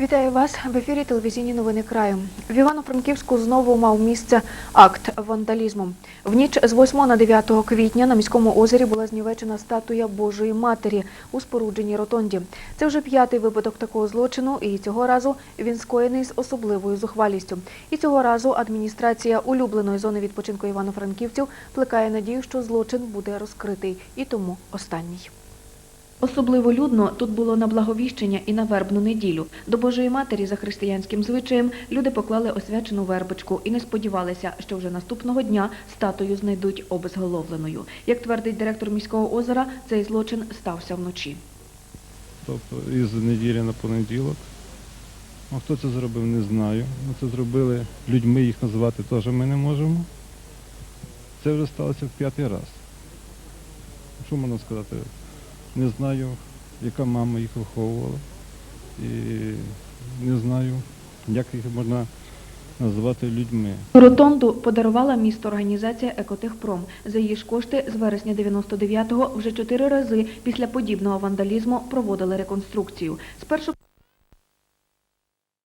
Вітаю вас в ефірі телевізійні новини краю. В Івано-Франківську знову мав місце акт вандалізму. В ніч з 8 на 9 квітня на міському озері була знівечена статуя Божої Матері у спорудженій ротонді. Це вже п'ятий випадок такого злочину, і цього разу він скоєний з особливою зухвалістю. І цього разу адміністрація улюбленої зони відпочинку івано-франківців плекає надію, що злочин буде розкритий, і тому останній. Особливо людно тут було на благовіщення і на вербну неділю. До Божої Матері за християнським звичаєм люди поклали освячену вербочку і не сподівалися, що вже наступного дня статую знайдуть обезголовленою. Як твердить директор міського озера, цей злочин стався вночі. Тобто із неділі на понеділок. А хто це зробив, не знаю. Ну, Це зробили людьми, їх називати теж ми не можемо. Це вже сталося в п'ятий раз. Що можна сказати? Не знаю, яка мама їх виховувала. І не знаю, як їх можна називати людьми. Ротонду подарувала місто організація Екотехпром. За її ж кошти з вересня 99-го вже чотири рази після подібного вандалізму проводили реконструкцію. Спершу